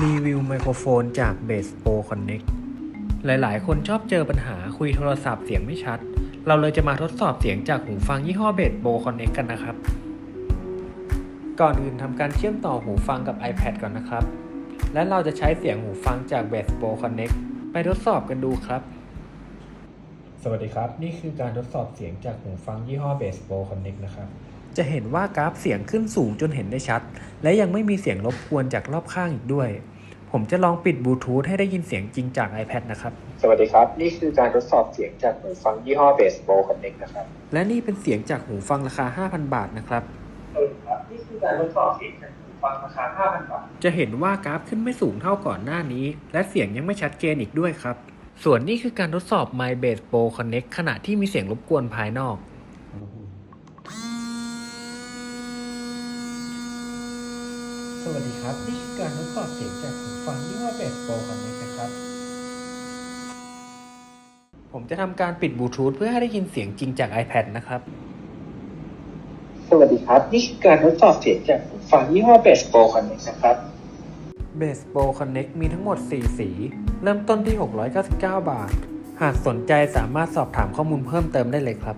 รีวิวไมโครโฟนจาก b a s Pro Connect หลาย ๆ คนชอบเจอปัญหาคุยโทรศัพท์เสียงไม่ชัด เราเลยจะมาทดสอบเสียงจากหูฟังยี่ห้อ b a s Pro Connect กันนะครับ ก่อนอื่นทำการเชื่อมต่อหูฟังกับ iPad ก่อนนะครับ และเราจะใช้เสียงหูฟังจาก b a s Pro Connect ไปทดสอบกันดูครับ สวัสดีครับ นี่คือการทดสอบเสียงจากหูฟังยี่ห้อ b a s Pro Connect นะครับ จะเห็นว่ากราฟเสียงขึ้นสูงจนเห็นได้ชัด และยังไม่มีเสียงรบกวนจากรอบข้างอีกด้วย ผมจะลองปิดบลูทูธให้ได้ยินเสียงจริงจาก iPad นะครับ สวัสดีครับ นี่คือการทดสอบเสียงจากหูฟังยี่ห้อ Bass Pro Connect นะครับ และนี่เป็นเสียงจากหูฟังราคา 5,000 บาทนะครับสวัสดีครับนี่คือการทดสอบเสียงจากหูฟังราคา 5,000 บาท จะเห็นว่ากราฟขึ้นไม่สูงเท่าก่อนหน้านี้ และเสียงยังไม่ชัดเจนอีกด้วยครับ ส่วนนี้คือการทดสอบ My Bass Pro Connect ขณะที่มีเสียงรบกวนภายนอก สวัสดีครับ นี่คือการทดสอบเสียงจากหูฟังยี่ห้อ Bass Pro Connect นะครับ ผมจะทำการปิดบลูทูธเพื่อให้ได้ยินเสียงจริงจาก iPad นะครับ สวัสดีครับ นี่คือการทดสอบเสียงจากหูฟังยี่ห้อ Bass Pro Connect นะครับ b a s Pro Connect มีทั้งหมด 4 สี เริ่มต้นที่ 699 บาท หากสนใจสามารถสอบถามข้อมูลเพิ่มเติมได้เลยครับ